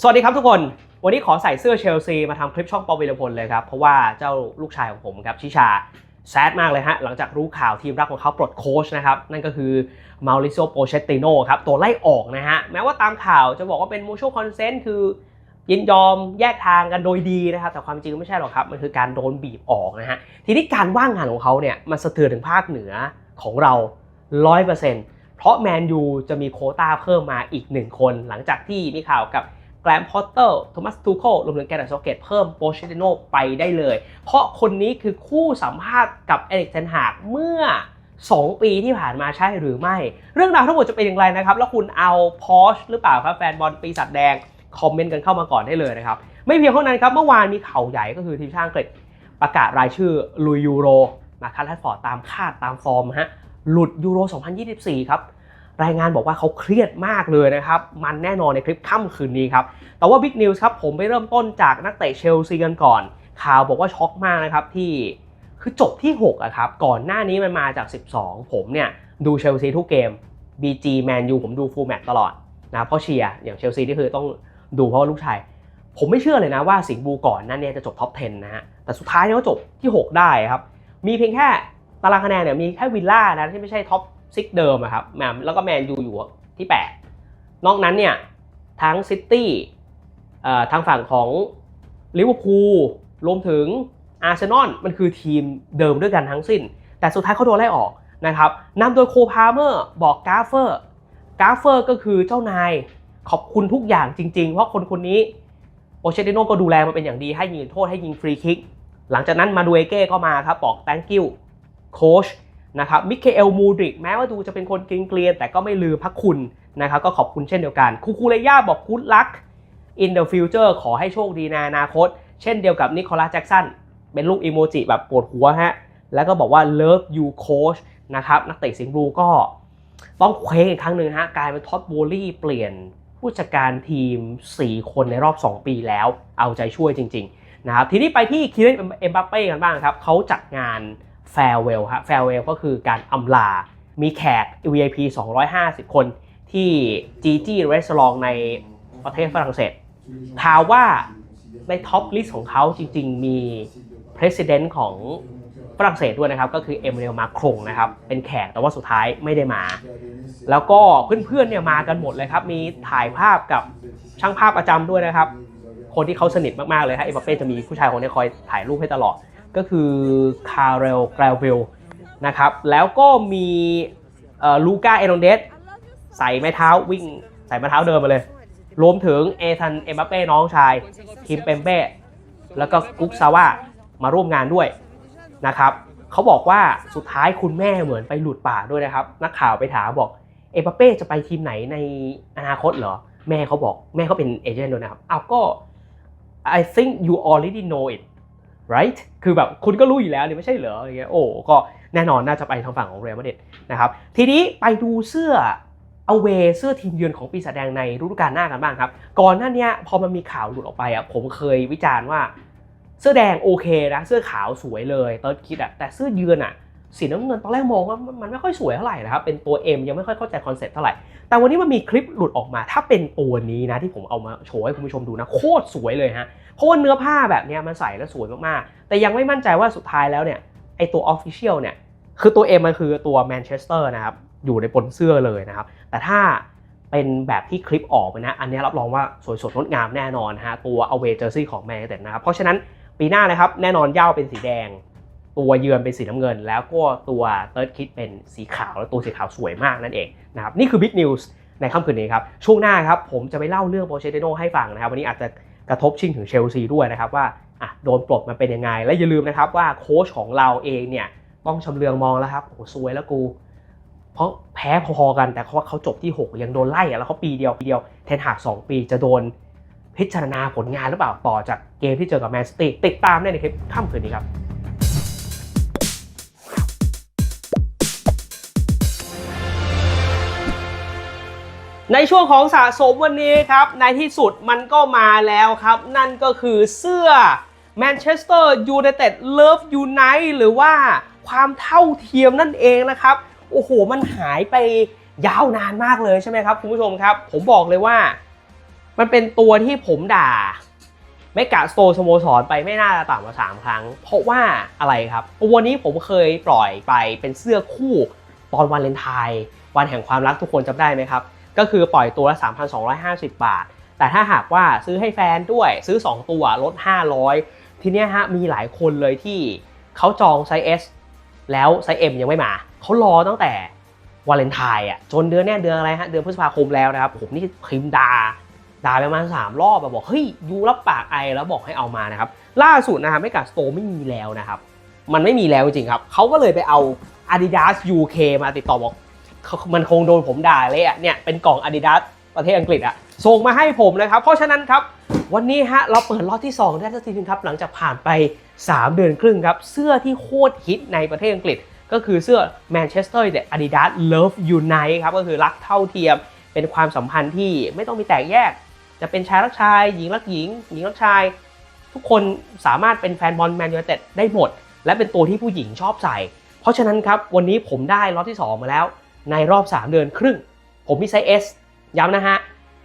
สวัสดีครับทุกคน วันนี้ขอใส่เสื้อเชลซีมาทำคลิปช่องปอวิลพลเลยครับ เพราะว่าเจ้าลูกชายของผมครับชิชาแซดมากเลยฮะ หลังจากรู้ข่าวทีมรักของเขาปลดโค้ชนะครับ นั่นก็คือมาริโ o โปเชตติโนครับ ตัวไล่ออกนะฮะ แม้ว่าตามข่าวจะบอกว่าเป็นมูชัวคอนเซนต์คือ ยินยอมแยกทางกันโดยดีนะครับ แต่ความจริงไม่ใช่หรอกครับ มันคือการโดนบีบออกนะฮะ ทีนี้การว่างงานของเขาเนี่ยมันสะเทือนถึงภาคเหนือของเรา100%เพราะแมนยูจะมีโคต้าเพิ่มมาอีกหนึ่งคน หลังจากที่มีข่าวกับ แกรมพอตเตอร์โทมัสทูโครวมถึงแกรนด์โซเกตเพิ่มโปเชติโนไปได้เลย เพราะคนนี้คือคู่สัมภาษณ์กับเอริกเทนหากเมื่อ 2 ปีที่ผ่านมาใช่หรือไม่ เรื่องราวทั้งหมดจะเป็นอย่างไรนะครับ แล้วคุณเอาพอชหรือเปล่าครับแฟนบอลปีศาจแดง คอมเมนต์กันเข้ามาก่อนได้เลยนะครับ ไม่เพียงเท่านั้นครับเมื่อวานมีข่าวใหญ่ก็คือทีมชาติอังกฤษประกาศรายชื่อลุยยูโรมาคัดแรดฟอร์ดตามคาดตามฟอร์มฮะหลุดยูโร 2024 ครับ รายงานบอกว่าเขาเครียดมากเลยนะครับ มันแน่นอนในคลิปค่ำคืนนี้ครับ แต่ว่าบิ๊กนิวส์ครับผมไปเริ่มต้นจากนักเตะเชลซีกันก่อน ข่าวบอกว่าช็อกมากนะครับที่คือจบที่6อะครับ ก่อนหน้านี้มันมาจาก 12 ผมเนี่ยดูเชลซีทุกเกม BG Man U ผมดูฟูลแมตตลอดนะเพราะเชียร์อย่างเชลซีที่คือต้องดูเพราะลูกชาย ผมไม่เชื่อเลยนะว่าสิงห์บูก่อนนั่นเนี่ยจะจบท็อป 10 นะฮะ แต่สุดท้ายเนี่ยก็จบที่ 6 ได้ครับ มีเพียงแค่ตารางคะแนนเนี่ยมีแค่วิลล่านะที่ไม่ใช่ท็อป ซิกเดิมครับแมแล้วก็แมนยูอยู่ที่ 8 นอกนั้นเนี่ยทั้งซิตี้ทางฝั่งของลิเวอร์พูลรวมถึงอาร์เซนอลมันคือทีมเดิมด้วยกันทั้งสิ้น แต่สุดท้ายเขาโดนไล่ออกนะครับนำโดยโคพาเมอร์บอกกาเฟอร์กาเฟอร์ก็คือเจ้านายขอบคุณทุกอย่างจริง ๆ เพราะคนคนนี้โอเชติโนก็ดูแลมาเป็นอย่างดีให้ยิงโทษให้ยิงฟรีคิก หลังจากนั้นมาดูเอเก้ก็มาครับบอก thank you โค้ช นะครับมิเคเอลมูดริกแม้ว่าดูจะเป็นคนเกรียน แต่ก็ไม่ลืมพระคุณนะครับก็ขอบคุณเช่นเดียวกันคูคูเลย่าบอก good luck in the future ขอให้โชคดีในอนาคต เช่นเดียวกับนิโคลัสแจ็กสันเป็นลูกอีโมจิแบบปวดหัวฮะแล้วก็บอกว่า love you coach นะครับนักเตะสิงห์บลูก็ต้องเคว้งอีกครั้งหนึ่งฮะกลายเป็นท็อตโบลี่เปลี่ยนผู้จัดการทีม 4 คนในรอบ 2 ปีแล้ว เอาใจช่วยจริง ๆ นะครับทีนี้ไปที่คิรินเอ็มบัปเป้กันบ้างครับเขาจัดงาน แฟร์เวลฮะแฟร์เวลก็คือการอำลา มีแขก VIP 250 คนที่จีจี้รีสอร์ทในประเทศฝรั่งเศสถามว่าในท็อปลิสต์ของเขาจริง ๆ มี President ของฝรั่งเศสด้วยนะครับ ก็คือเอม a น u e l มาครงนะครับ เป็นแขกแต่ว่าสุดท้ายไม่ได้มา แล้วก็เพื่อนๆเนี่ยมากันหมดเลยครับ มีถ่ายภาพกับช่างภาพประจำด้วยนะครับ คนที่เขาสนิทมากๆเลยฮะเอ็มบัปเป้จะมีผู้ชายคนนี้คอยถ่ายรูปให้ตลอด ก็คือคาร์เรลแกรเวลนะครับ แล้วก็มีลูก้าเอโรนเดสใส่ไม้เท้าวิ่งใส่ไม้เท้าเดินมาเลย รวมถึงเอทันเอ็มบัปเป้น้องชายคิมเปมเป้แล้วก็กุ๊กซาว่ามาร่วมงานด้วยนะครับเขาบอกว่าสุดท้ายคุณแม่เหมือนไปหลุดป่าด้วยนะครับ นักข่าวไปถามบอกเอ็มบัปเป้จะไปทีมไหนในอนาคตเหรอ แม่เขาบอกแม่เขาเป็นเอเจนต์ด้วยนะครับเอาก็ I think you already know it right คือแบบคุณก็รู้อยู่แล้วนี่ไม่ใช่เหรออะไรเงี้ยโอ้ก็แน่นอนน่าจะไปทางฝั่งของเรอัลมาดริดนะครับทีนี้ไปดูเสื้อ away เสื้อทีมเยือนของปีศาจแดงในฤดูกาลหน้ากันบ้างครับ ก่อนหน้านี้พอมันมีข่าวหลุดออกไปอะผมเคยวิจารณ์ว่า เสื้อแดงโอเคนะเสื้อขาวสวยเลยเติร์ดคิดอะแต่เสื้อเยือนอะ สีน้ำเงินตอนแรกมองว่ามันไม่ค่อยสวยเท่าไหร่นะครับเป็นตัว M ยังไม่ค่อยเข้าใจคอนเซ็ปต์เท่าไหร่ แต่วันนี้มันมีคลิปหลุดออกมา ถ้าเป็นตัวนี้นะที่ผมเอามาโชว์ให้คุณผู้ชมดูนะโคตรสวยเลยฮะเพราะว่าเนื้อผ้าแบบนี้มันใส่แล้วสวยมากๆ แต่ยังไม่มั่นใจว่าสุดท้ายแล้วเนี่ยไอตัว Official เนี่ยคือตัว M มันคือตัวแมนเชสเตอร์นะครับอยู่ในบนเสื้อเลยนะครับแต่ถ้าเป็นแบบที่คลิปออกนะ อันนี้รับรองว่าสวยสดงดงามแน่นอนฮะตัว away jersey ของแมนยูเต็ดนะครับเพราะฉะนั้นปีหน้านะครับแน่นอนย่าเป็นสีแดง ตัวเยือนเป็นสีน้ำเงิน แล้วก็ตัวเติร์ดคิดเป็นสีขาว แล้วตัวสีขาวสวยมากนั่นเองนะครับนี่คือบิ๊กนิวส์ในค่ำคืนนี้ครับ ช่วงหน้าครับผมจะไปเล่าเรื่องโปเชติโนให้ฟังนะครับ วันนี้อาจจะกระทบชิงถึงเชลซีด้วยนะครับว่าอะโดนปลดมาเป็นยังไง และอย่าลืมนะครับว่าโค้ชของเราเองเนี่ยต้องชำเลืองมองแล้วครับโอ้โหซวยแล้วกู เพราะแพ้พอๆกันแต่เขาเขาจบที่ 6 ยังโดนไล่อะแล้วเขาปีเดียวปีเดียวเทนหาก2 ปีจะโดนพิจารณาผลงานหรือเปล่าต่อจากเกมที่เจอกับแมนซิตี้ติดตามได้ในคลิปค่ำคืนนี้ครับ ในช่วงของสะสมวันนี้ครับในที่สุดมันก็มาแล้วครับ นั่นก็คือเสื้อ Manchester United Love Unite หรือว่าความเท่าเทียมนั่นเองนะครับ โอ้โห มันหายไปยาวนานมากเลยใช่ไหมครับคุณผู้ชมครับ ผมบอกเลยว่า มันเป็นตัวที่ผมด่าเมกะสโตรสโมสรไปไม่น่าจะต่ำกว่า3ครั้ง เพราะว่าอะไรครับตัวนี้ผมเคยปล่อยไปเป็นเสื้อคู่ตอนวันเลนไทน์วันแห่งความรักทุกคนจำได้ไหมครับ ก็คือปล่อยตัวละ 3,250 บาท แต่ถ้าหากว่าซื้อให้แฟนด้วยซื้อ 2 ตัวลด 500 ทีเนี้ยฮะมีหลายคนเลยที่เขาจองไซส์ S แล้วไซส์ M ยังไม่มา เขารอตั้งแต่วาเลนไทน์อะจนเดือนเนี้ยเดือนอะไรฮะเดือนพฤษภาคมแล้วนะครับผมนี่พิมพ์ดาด่าไปประมาณ3รอบอะบอกเฮ้ยยูรับปากไอแล้วบอกให้เอามานะครับล่าสุดนะครับไม่กาสโตไม่มีแล้วนะครับ มันไม่มีแล้วจริงครับเขาก็เลยไปเอา Adidas UK มาติดต่อบอก มันคงโดนผมด่าเลยอะเนี่ยเป็นกล่อง Adidas ประเทศอังกฤษอะส่งมาให้ผมนะครับ เพราะฉะนั้นครับ วันนี้ฮะเราเปิดล็อตที่ 2 ได้สักทีนึงครับ หลังจากผ่านไป 3 เดือนครึ่งครับ เสื้อที่โคตรฮิตในประเทศอังกฤษ ก็คือเสื้อ Manchester United Adidas Love Unite ครับก็คือรักเท่าเทียมเป็นความสัมพันธ์ที่ไม่ต้องมีแตกแยก จะเป็นชายรักชาย หญิงรักหญิง หญิงรักชาย ทุกคนสามารถเป็นแฟนบอลแมนยูไนเต็ดได้หมด และเป็นตัวที่ผู้หญิงชอบใส่ เพราะฉะนั้นครับวันนี้ผมได้ล็อตที่ 2 มาแล้ว ในรอบ 3 เดือนครึ่ง ผมมีไซส์ S ย้ำนะฮะ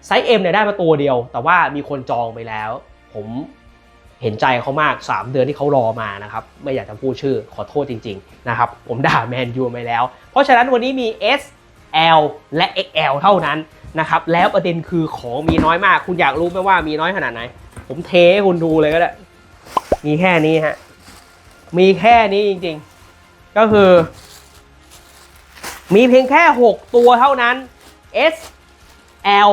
ไซส์ M เนี่ยได้มาตัวเดียว แต่ว่ามีคนจองไปแล้ว ผมเห็นใจเขามาก 3 เดือนที่เขารอมานะครับ ไม่อยากจะพูดชื่อขอโทษจริง ๆ นะครับ ผมด่าแมนยูไปแล้ว เพราะฉะนั้นวันนี้มี S L และ XL เท่านั้นนะครับ แล้วประเด็นคือของมีน้อยมาก คุณอยากรู้ไหมว่ามีน้อยขนาดไหน ผมเทให้คุณดูเลยก็ได้ มีแค่นี้ฮะ มีแค่นี้จริง ๆ ก็คือ มีเพียงแค่ 6 ตัวเท่านั้น S L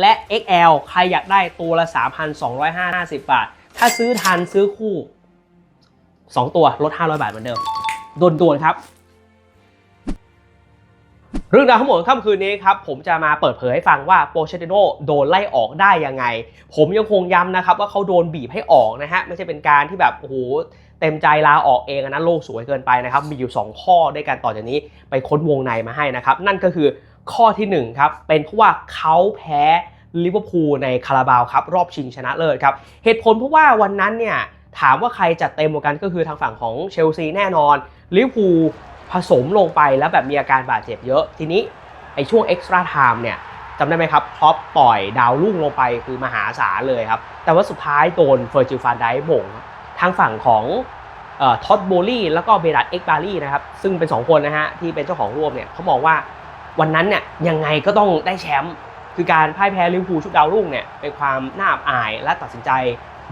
และ XL ใครอยากได้ตัวละ 3,250 บาท ถ้าซื้อทันซื้อคู่ 2 ตัวลด 500 บาทเหมือนเดิมด่วนๆครับ เรื่องราวทั้งหมดค่ำคืนนี้ครับ ผมจะมาเปิดเผยให้ฟังว่าโปเชติโนโดนไล่ออกได้ยังไง ผมยังคงย้ำนะครับว่าเขาโดนบีบให้ออกนะฮะ ไม่ใช่เป็นการที่แบบโอ้โห เต็มใจลาออกเองอันนั้นโลกสวยเกินไปนะครับ มีอยู่ 2 ข้อด้วยกันต่อจากนี้ไปค้นวงในมาให้นะครับ นั่นก็คือข้อทีหนึ่1ครับเป็นเพราะว่าเขาแพ้ลิเวอร์พูลในคาราบาวครับรอบชิงชนะเลิศครับเหตุผลเพราะว่าวันนั้นเนี่ยถามว่าใครจัดเต็มกว่ากันก็คือทางฝั่งของเชลซีแน่นอนลิเวอร์พูลผสมลงไปแล้วแบบมีอาการบาดเจ็บเยอะ ทีนี้ไอช่วงเอ็กซ์ตร้าไทม์เนี่ยจำได้ไหมครับครอปปล่อยดาวรุ่งลงไปคือมหาศาลเลยครับ แต่ว่าสุดท้ายโดนเฟอร์จิลฟานไดค์หม่ง ทางฝั่งของท็อตโบลี่แล้วก็เบรัตเอ็กบารี่นะครับซึ่งเป็น 2 คนนะฮะที่เป็นเจ้าของร่วมเนี่ยเขามองว่าวันนั้นเนี่ยยังไงก็ต้องได้แชมป์คือการพ่ายแพ้ลิเวอร์พูลชุดดาวรุ่งเนี่ยเป็นความน่าอับอายและตัดสินใจ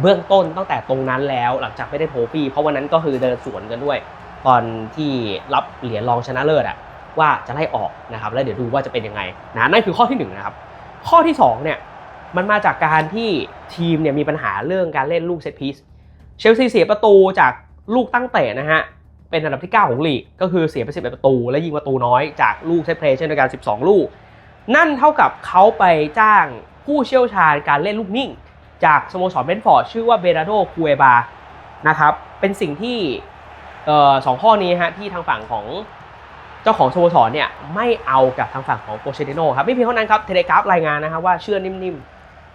เบื้องต้นตั้งแต่ตรงนั้นแล้วหลังจากไม่ได้โทฟี่เพราะวันนั้นก็คือเดินสวนกันด้วย ตอนที่รับเหรียญรองชนะเลิศอะว่าจะไล่ออกนะครับแล้วเดี๋ยวดูว่าจะเป็นยังไงนะนั่นคือข้อที่หนึ่งนะครับข้อที่สองเนี่ยมันมาจากการที่ทีมเนี่ยมีปัญหาเรื่องการเล่นลูกเซตพีซ เชลซีเสียประตูจากลูกตั้งเตะนะฮะ เป็นอันดับที่ 9 ของลีก ก็คือเสียไป11ประตู และยิงประตูน้อยจากลูกเซตเพลย์เช่นเดียวกัน 12 ลูก นั่นเท่ากับเขาไปจ้างผู้เชี่ยวชาญการเล่นลูกนิ่ง จากสโมสรเบนฟอร์ดชื่อว่าเบราโดคูเอบานะครับเป็นสิ่งที่สองข้อนี้ฮะที่ทางฝั่งของเจ้าของสโมสรเนี่ยไม่เอากับทางฝั่งของโปเชติโนครับไม่เพียงเท่านั้นครับเทเลกราฟรายงานนะครับว่าเชื่อนิ่ม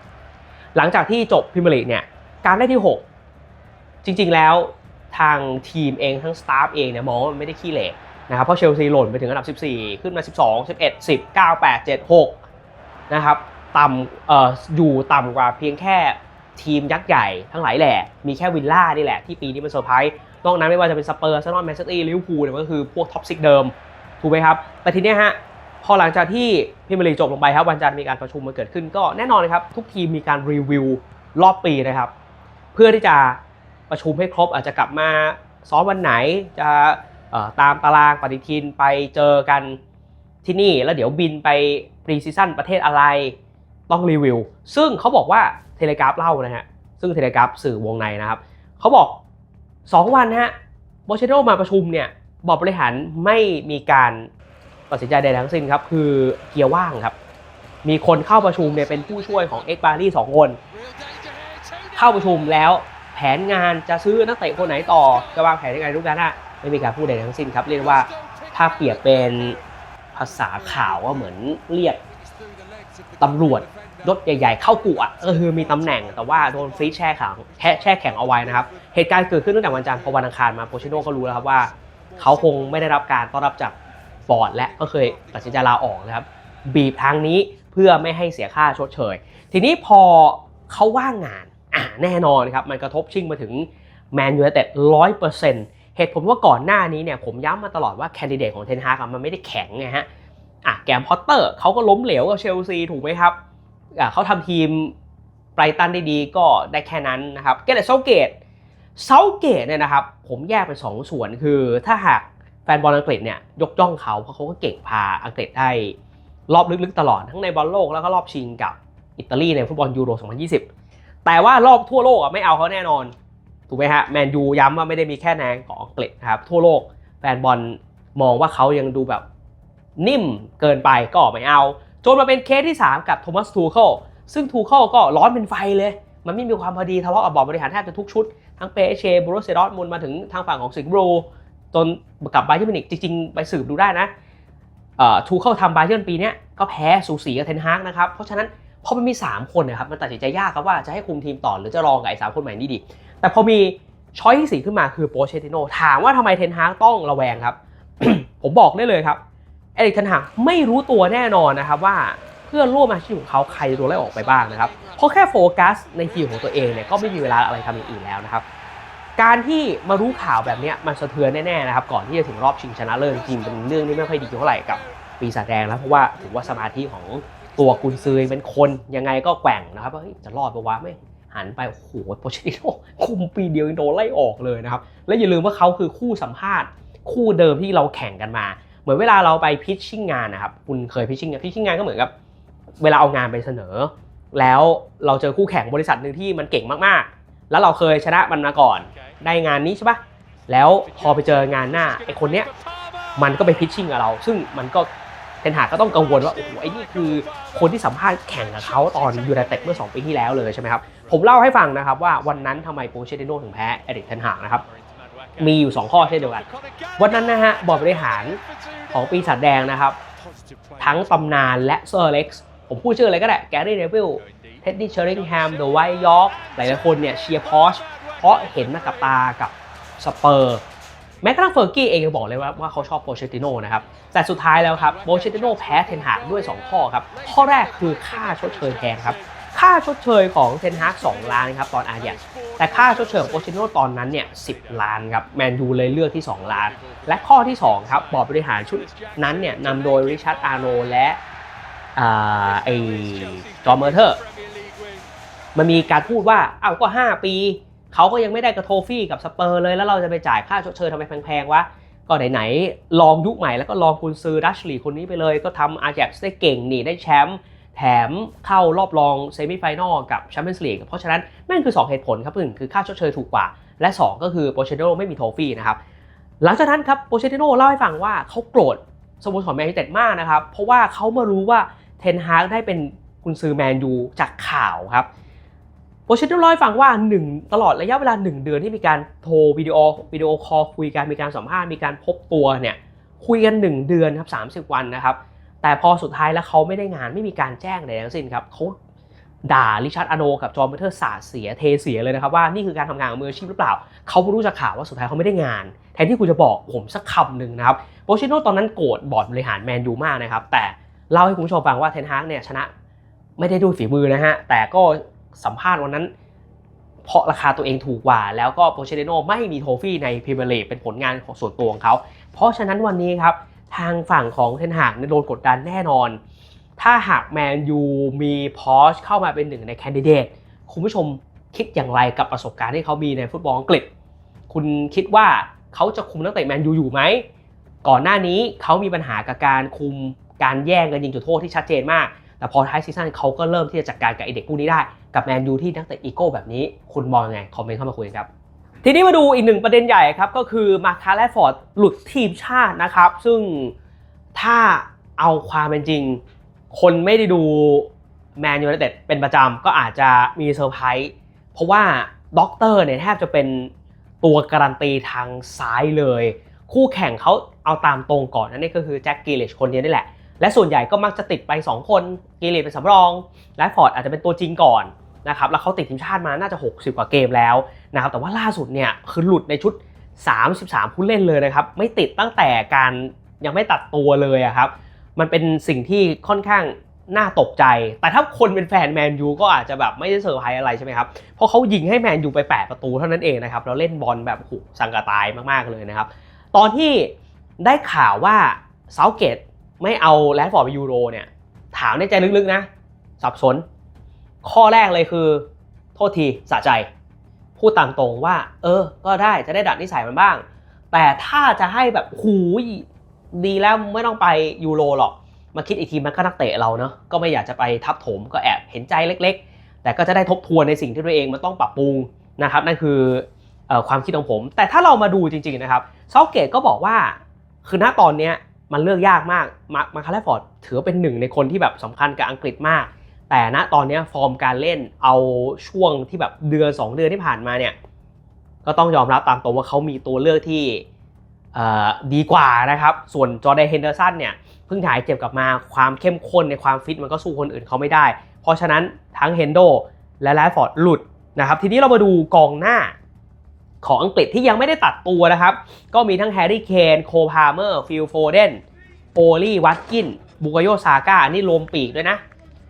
ๆ หลังจากที่จบพรีเมียร์ลีกเนี่ยการได้ที่ 6 จริง ๆ แล้วทางทีมเองทั้งสตาฟเองเนี่ยมองว่ามันไม่ได้ขี้เหร่นะครับเพราะเชลซีหล่นไปถึงอันดับ 14 ขึ้นมา 12 11 10 9 8 7 6นะครับต่ำเอ่ออยู่ต่ำกว่าเพียงแค่ทีมยักษ์ใหญ่ทั้งหลายแหละ มีแค่วิลล่านี่แหละ ที่ปีนี้มันเซอร์ไพรส์นอกนั้นไม่ว่าจะเป็นสเปอร์ซานอนแมนเชสเตอร์ลิเวอร์พูลเนี่ยก็คือพวกท็อปซิกเดิม ถูกไหมครับ แต่ทีเนี้ยฮะ พอหลังจากที่พรีเมียร์ลีจบลงไปครับ วันจันทร์มีการประชุมมันเกิดขึ้นก็แน่นอนนะครับ ทุกทีมมีการรีวิวรอบปีนะครับ เพื่อที่จะ ประชุมให้ครบอาจจะกลับมาซ้อมวันไหนจะตามตารางปฏิทินไปเจอกันที่นี่แล้วเดี๋ยวบินไปปรีซีซั่นประเทศอะไรต้องรีวิว ซึ่งเขาบอกว่าเทเลกราฟเล่านะฮะ ซึ่งเทเลกราฟสื่อวงในนะครับ เขาบอก 2 วันฮะโบเชโดมาประชุมเนี่ยบอร์ดบริหารไม่มีการตัดสินใจใดทั้งสิ้นครับ คือเกียร์ว่างครับ มีคนเข้าประชุมเนี่ยเป็นผู้ช่วยของเอ็กบารี่สองคน เข้าประชุมแล้ว แผนงานจะซื้อนักเตะคนไหนต่อจะวางแผนยังไงทุกนั้นอะไม่มีการพูดใดทั้งสิ้นครับ เรียกว่าถ้าเปรียบเป็นภาษาข่าวว่าเหมือนเรียกตำรวจรถใหญ่ ๆ เข้ากุอะก็คือมีตำแหน่งแต่ว่าโดนฟรีแช่แข็งแช่แข็งเอาไว้นะครับ เหตุการณ์เกิดขึ้นตั้งแต่วันจันทร์พอวันอังคารมาโปชิโน่ก็รู้แล้วครับว่า เขาคงไม่ได้รับการต้อนรับจากฟอร์ดและก็เคยตัดสินใจลาออกนะครับ บีบทางนี้เพื่อไม่ให้เสียค่าชดเชย ทีนี้พอเขาว่างงาน อะแน่นอนครับมันกระทบชิงมาถึงแมนยูไนเต็ดร้อยเปอร์เซ็นต์เหตุผลว่าก่อนหน้านี้เนี่ยผมย้ำมาตลอดว่าแคนดิเดตของเทนฮากมันไม่ได้แข็งไงฮะอะแกมพอตเตอร์เขาก็ล้มเหลวกับเชลซีถูกไหมครับอะเขาทำทีมไบรตันได้ดีก็ได้แค่นั้นนะครับแกแต่เซาเกตเซาเกตเนี่ยนะครับผมแยกเป็นสองส่วนคือถ้าหากแฟนบอลอังกฤษเนี่ยยกย่องเขาเพราะเขาก็เก่งพาอังกฤษได้รอบลึกๆตลอดทั้งในบอลโลกแล้วก็รอบชิงกับอิตาลีในฟุตบอลยูโร 2020 แต่ว่ารอบทั่วโลกอะไม่เอาเขาแน่นอน ถูกไหมฮะ แมนยูย้ำว่าไม่ได้มีแค่แนงของอังกฤษนะครับ ทั่วโลกแฟนบอลมองว่าเขายังดูแบบนิ่มเกินไปก็ไม่เอา จนมาเป็นเคสที่ 3 กับโทมัสทูเคิลซึ่งทูเคิลก็ร้อนเป็นไฟเลย มันไม่มีความพอดีทะเลาะกับบอร์ดบริหารแทบจะทุกชุด ทั้งเปเชบรูเซดอตมุนมาถึงทางฝั่งของสิงห์บรูจนกลับไบเยอร์มินิกจริงๆ ไปสืบดูได้นะทูเคิลทำไบเยอร์ปีนี้ก็แพ้สูสีกับเทนฮากนะครับเพราะฉะนั้น พอมันมี 3 คนนะครับมันตัดสินใจยากครับว่าจะให้คุมทีมต่อหรือจะรองกับไอ้สามคนใหม่นี่ดี แต่พอมีช้อยที่สี่ขึ้นมาคือโปเชติโนถามว่าทำไมเทนฮากต้องระแวงครับ ผมบอกได้เลยครับเอริกเทนฮากไม่รู้ตัวแน่นอนนะครับว่าเพื่อนร่วมอาชีพของเขาใครโดนไล่ออกไปบ้างนะครับเพราะแค่โฟกัสในทีมของตัวเองเนี่ยก็ไม่มีเวลาอะไรทำอย่างอื่นแล้วนะครับการที่มารู้ข่าวแบบนี้มันสะเทือนแน่ๆนะครับก่อนที่จะถึงรอบชิงชนะเลิศจริงๆเป็นเรื่องที่ไม่ค่อยดีเท่าไหร่กับปีศาจแดงแล้วเพราะว่าถือว่าสมาธิของ ตัวกุนซือเป็นคนยังไงก็แกว่งนะครับว่าจะรอดปะวะไม่หันไปโอ้โหโปเชติโนคุมปีเดียวโดนไล่ออกเลยนะครับ และอย่าลืมว่าเขาคือคู่สัมภาษณ์ คู่เดิมที่เราแข่งกันมา เหมือนเวลาเราไปพิชชิ่งงานนะครับ คุณเคยพิชชิ่งงานพิชชิ่งงานก็เหมือนกับ เวลาเอางานไปเสนอ แล้วเราเจอคู่แข่งบริษัทหนึ่งที่มันเก่งมากๆ แล้วเราเคยชนะมันมาก่อน ได้งานนี้ใช่ปะแล้วพอไปเจองานหน้าไอคนเนี้ยมันก็ไปพิชชิ่งกับเรา ซึ่งมันก็ ทนหากก็ต้องกังวลว่าโอ้โหไอ้นี่คือคนที่สัมภาษณ์แข่งกับเขาตอนยูไนเต็ดเมื่อ 2 ปีที่แล้วเลยใช่ไหมครับ ผมเล่าให้ฟังนะครับว่าวันนั้นทำไมโปเชติโนถึงแพ้เอริกเทนหากนะครับมีอยู่ 2 ข้อเช่นเดียวกัน วันนั้นนะฮะบอร์ดบริหารของปีศาจแดงนะครับ ทั้งตำนานและเซอร์เล็กซ์ผมพูดชื่ออะไรก็ได้แกรี่เนวิลเท็ดดี้เชอริงแฮมเดอะไวท์ยอร์กหลายๆคนเนี่ยเชียร์พอชเพราะเห็นมากับตากับสเปอร์ แม้กระทั่งเฟอร์กี้เองยังบอกเลยว่าว่าเขาชอบโปเชติโนนะครับ แต่สุดท้ายแล้วครับโปเชติโนแพ้เทนฮากด้วย 2 ข้อครับ ข้อแรกคือค่าชดเชยแพงครับ ค่าชดเชยของเทนฮาก2ล้านครับตอนอาเดียแต่ค่าชดเชยของโปเชติโนตอนนั้นเนี่ย10ล้านครับแมนยูเลยเลือกที่ 2 ล้าน และข้อที่2ครับบอร์ดบริหารชุดนั้นเนี่ยนำโดยริชาร์ดอาร์โนและอ่าไอจอร์เมอร์เทอร์มันมีการพูดว่า เอาก็ 5 ปี เขาก็ยังไม่ได้กระโทฟี่กับสเปอร์เลยแล้วเราจะไปจ่ายค่าชดเชยทำไมแพงๆวะก็ไหนๆลองยุคใหม่แล้วก็ลองคุณซื้อดัชลีคนนี้ไปเลย ก็ทำอาแจ็กซ์ได้เก่งหนีได้แชมป์แถมเข้ารอบรองเซมิไฟแนลกับแชมเปี้ยนส์ลีกเพราะฉะนั้นนั่นคือ 2 เหตุผลครับหนึ่งคือค่าชดเชยถูกกว่า และ 2 ก็คือโปเชโนไม่มีโทฟี่นะครับหลังจากนั้นครับโปเชติโนเล่าให้ฟังว่าเขาโกรธสโมสรแมนยูไนเต็ดมากนะครับ เพราะว่าเขามารู้ว่าเทนฮากได้เป็นกุนซือแมนยูจากข่าวครับ โปเชติโนเล่าให้ฟังว่า 1 ตลอดระยะเวลา 1 เดือนที่มีการโทรวิดีโอวิดีโอคอลคุยกันมีการสัมภาษณ์มีการพบตัวเนี่ยคุยกัน 1 เดือนครับ 30 วันนะครับ แต่พอสุดท้ายแล้วเขาไม่ได้งานไม่มีการแจ้งใดทั้งสิ้นครับเขาด่าริชาร์ดอโนกับจอห์นเบเทอร์สาเสียเทเสียเลยนะครับว่านี่คือการทำงานของมืออาชีพหรือเปล่า เขาไม่รู้จากข่าวว่าสุดท้ายเขาไม่ได้งาน แทนที่คุณจะบอกผมสักคำหนึ่งนะครับโปเชโนตอนนั้นโกรธบอร์ดบริหารแมนยูมากนะครับแต่เล่าให้คุณผู้ชมฟังว่าเทนฮากเนี่ยชนะไม่ได้ด้วยฝีมือนะฮะแต่ก็ สัมภาษณ์วันนั้น เพราะราคาตัวเองถูกกว่า แล้วก็โปเชติโนไม่มีโทฟี่ในพรีเมียร์ลีกเป็นผลงานของส่วนตัวของเขา เพราะฉะนั้นวันนี้ครับ ทางฝั่งของเทนฮากโดนกดดันแน่นอน ถ้าหากแมนยูมีพอชเข้ามาเป็นหนึ่งในแคนดิเดตคุณผู้ชมคิดอย่างไรกับประสบการณ์ที่เขามีในฟุตบอลอังกฤษ คุณคิดว่าเขาจะคุมนักเตะแมนยูอยู่ไหม ก่อนหน้านี้เขามีปัญหากับการคุมการแย่งกันยิงจุดโทษที่ชัดเจนมาก แต่พอท้ายซีซั่นเขาก็เริ่มที่จะจัดการกับไอเด็กพวกนี้ได้ กับแมนยูที่นักเตะอีโก้แบบนี้ คุณมองยังไง คอมเมนต์เข้ามาคุยกันครับ ทีนี้มาดูอีกหนึ่งประเด็นใหญ่ครับ ก็คือมาคาแลฟอร์ดหลุดทีมชาตินะครับ ซึ่งถ้าเอาความเป็นจริง คนไม่ได้ดูแมนยูไนเต็ดเป็นประจำก็อาจจะมีเซอร์ไพรส์เพราะว่าด็อกเตอร์เนี่ยแทบจะเป็นตัวการันตีทางซ้ายเลย คู่แข่งเขาเอาตามตรงก่อนนั่นนี่ก็คือแจ็คกิเลชคนเดียวนี่แหละ และส่วนใหญ่ก็มักจะติดไป 2 คนกิเลชเป็นสำรองและฟอร์ดอาจจะเป็นตัวจริงก่อนนะครับแล้วเขาติดทีมชาติมาน่าจะ 60 กว่าเกมแล้วนะครับแต่ว่าล่าสุดเนี่ยคือหลุดในชุด 33 ผู้เล่นเลยนะครับไม่ติดตั้งแต่การยังไม่ตัดตัวเลยอะครับมันเป็นสิ่งที่ค่อนข้างน่าตกใจ แต่ถ้าคนเป็นแฟนแมนยูก็อาจจะแบบไม่ได้เซอร์ไพรส์อะไรใช่ไหมครับ เพราะเขายิงให้แมนยูไป 8 ประตูเท่านั้นเองนะครับ แล้วเล่นบอลแบบโอ้โหสังกะตายมากๆเลยนะครับ ตอนที่ได้ข่าวว่าเซาเกต ไม่เอาแรดฟอร์ดไปยูโรเนี่ยถามในใจลึกๆนะ สับสน ข้อแรกเลยคือ โทษทีสะใจ พูดตามตรงว่า เออ ก็ได้จะได้ดัดนิสัยมันบ้าง แต่ถ้าจะให้แบบหูยดีแล้วไม่ต้องไปยูโรหรอก มาคิดอีกทีมันก็นักเตะเราเนาะก็ไม่อยากจะไปทับถมก็แอบเห็นใจเล็ก ๆ แต่ก็จะได้ทบทวนในสิ่งที่ตัวเองมันต้องปรับปรุงนะครับ นั่นคือออความคิดของผม แต่ถ้าเรามาดูจริง ๆนะครับเซาเกตก็บอกว่าคือณตอนเนี้ย มันเลือกยากมากมามาคาร์ลฟอร์ดถือว่าเป็นหนึ่งในคนที่แบบสำคัญกับอังกฤษมาก แต่ณตอนนี้ฟอร์มการเล่นเอาช่วงที่แบบเดือน 2 เดือนที่ผ่านมาเนี่ยก็ต้องยอมรับตามตรงว่าเขามีตัวเลือกที่ดีกว่านะครับ ส่วนจอร์แดนเฮนเดอร์สันเนี่ยเพิ่งหายเจ็บกลับมาความเข้มข้นในความฟิตมันก็สู้คนอื่นเขาไม่ได้ เพราะฉะนั้นทั้งเฮนโดและแรดฟอร์ดหลุดนะครับ ทีนี้เรามาดูกองหน้า ของอังกฤษที่ยังไม่ได้ตัดตัวนะครับ ก็มีทั้งแฮร์รี่เคนโคพาเมอร์ฟิลโฟเดนโอลี่วัตกินบุกโยซาก้าอันนี้รวมปีกด้วยนะ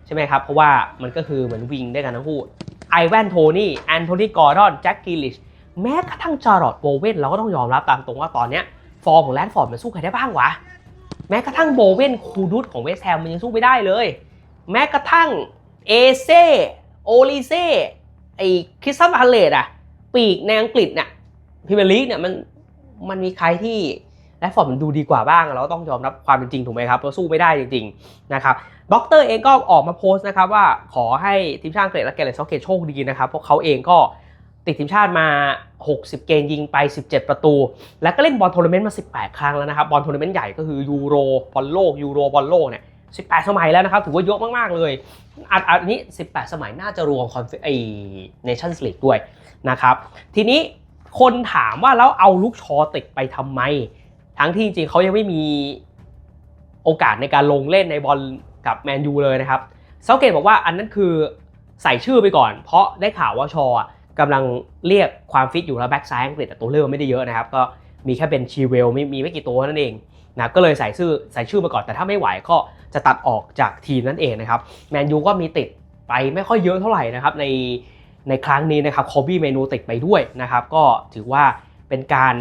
ใช่ไหมครับ เพราะว่ามันก็คือเหมือนวิงด้วยกันทั้งคู่ไอแวนโทนี่แอนโทนีกอร์ดอนแจ็คกิลลิชแม้กระทั่งจารอดโบเวนเราก็ต้องยอมรับตามตรงว่าตอนเนี้ยฟอร์มของแรดฟอร์ดมันสู้ใครได้บ้างวะแม้กระทั่งโบเวนคูดุสของเวสแฮมมันยังสู้ไม่ได้เลย แม้กระทั่งเอเซโอลิเซไอคริสตันพาเลตอะ ปีกในอังกฤษเนี่ยพรีเมียร์ลีกเนี่ยมันมันมีใครที่แรดฟอร์ดมันดูดีกว่าบ้างเราก็ต้องยอมรับความเป็นจริงถูกไหมครับเราสู้ไม่ได้จริงๆนะครับด็อกเตอร์เองก็ออกมาโพสต์นะครับว่าขอให้ทีมชาติอังกฤษและแกเรตซอกเกตโชคดีนะครับเพราะเขาเองก็ติดทีมชาติมา 60 เกมยิงไป 17 ประตู แล้วก็เล่นบอลทัวร์นาเมนต์มา 18 ครั้งแล้วนะครับบอลทัวร์นาเมนต์ใหญ่ก็คือยูโรบอลโลกยูโรบอลโลกเนี่ย18 สมัยแล้วนะครับถือว่าเยอะมากๆเลยอันอันนี้ 18 สมัยน่าจะรวมคอนเฟไอเนชั่นส์ลีกด้วย นะครับ ทีนี้คนถามว่าแล้วเอาลูกชอติดไปทำไม ทั้งที่จริงๆเขายังไม่มีโอกาสในการลงเล่นในบอลกับแมนยูเลยนะครับเซาเกตบอกว่าอันนั้นคือใส่ชื่อไปก่อน เพราะได้ข่าวว่าชอกำลังเรียกความฟิตอยู่แล้วแบ็กซ้ายอังกฤษอะตัวเลือกไม่ได้เยอะนะครับ ก็มีแค่เป็นชีเวลมีมีไม่กี่ตัวนั่นเองนะก็เลยใส่ชื่อใส่ชื่อมาก่อนแต่ถ้าไม่ไหวก็จะตัดออกจากทีมนั่นเองนะครับแมนยูก็มีติดไปไม่ค่อยเยอะเท่าไหร่นะครับใน ในครั้งนี้นะครับคอบี้เมนูติดไปด้วยนะครับ ก็ถือว่าเป็นการ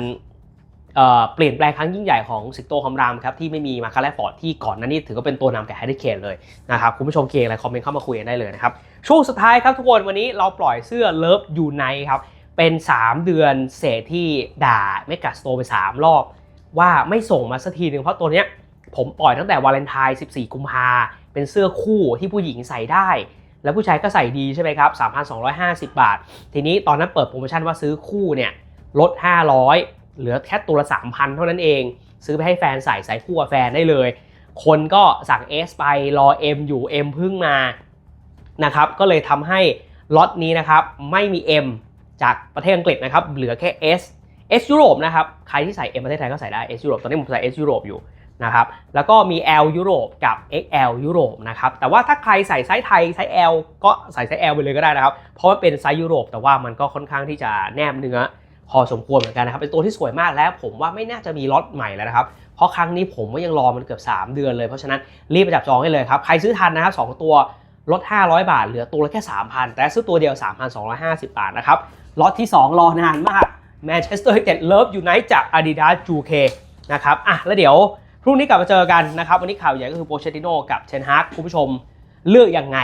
เเปลี่ยนแปลงครั้งยิ่งใหญ่ของสิงโตคำรามครับที่ไม่มีมาคาแลฟอร์ดที่ก่อนนั้นนี่ถือว่าเป็นตัวนำแก่แฮร์รี่เคนเลยนะครับคุณผู้ชมเกงอะไรคอมเมนต์เข้ามาคุยกันได้เลยนะครับ ช่วงสุดท้ายครับทุกคนวันนี้เราปล่อยเสื้อเลิฟยูไนครับเป็น 3 เดือนเศษที่ด่าเมกาสโตไป 3 รอบ ว่าไม่ส่งมาสักทีหนึ่งเพราะตัวเนี้ยผมปล่อยตั้งแต่วาเลนไทน์14 กุมภาเป็นเสื้อคู่ที่ผู้หญิงใส่ได้ แล้วผู้ชายก็ใส่ดีใช่ไหมครับ 3,250 บาท ทีนี้ตอนนั้นเปิดโปรโมชั่นว่าซื้อคู่เนี่ยลด 500 เหลือแค่ตัวละ 3,000 เท่านั้นเอง ซื้อไปให้แฟนใส่ใส่คู่กับแฟนได้เลย คนก็สั่ง S ไปรอ M อยู่ M เพึ่งมานะครับก็เลยทำให้ล็อตนี้นะครับไม่มี M จากประเทศอังกฤษนะครับเหลือแค่ S S ยุโรปนะครับใครที่ใส่ M ประเทศไทยก็ใส่ได้ S ยุโรปตอนนี้ผมใส่ S ยุโรปอยู่ นะครับแล้วก็มี L ยุโรปกับ XL ยุโรปนะครับแต่ว่าถ้าใครใส่ไซส์ไทยไซส์ L ก็ใส่ไซส์ L ไปเลยก็ได้นะครับ เพราะว่าเป็นไซส์ยุโรปแต่ว่ามันก็ค่อนข้างที่จะแนบเนื้อพอสมควรเหมือนกันนะครับเป็นตัวที่สวยมากแล้ว ผมว่าไม่น่าจะมีล็อตใหม่แล้วนะครับเพราะครั้งนี้ผมก็ยังรอมันเกือบ 3 เดือนเลยเพราะฉะนั้นรีบไปจับจองให้เลยครับใครซื้อทันนะครับสองตัวลด 500 บาท เหลือตัวละแค่ 3,000 แต่ซื้อตัวเดียว 3,250 บาทนะครับล็อตที่ 2 รอนานมากแมนเชสเตอร์ยูไนเต็ดเลิฟยูไนต์จาก Adidas จูเคนะครับอะแล้วเดี๋ยว พรุ่งนี้กลับมาเจอกันนะครับ วันนี้ข่าวใหญ่ก็คือโปเชติโนกับเชนฮาร์กคุณผู้ชมเลือกยังไง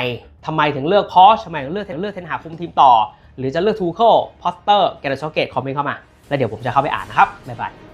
ทำไมถึงเลือกพอชทำไมถึงเลือกเลือกเทนฮาร์คุมทีมต่อ หรือจะเลือกทูเคิลพอสเตอร์แกรนชอเกตคอมเมนต์เข้ามา แล้วเดี๋ยวผมจะเข้าไปอ่านนะครับบ๊ายบาย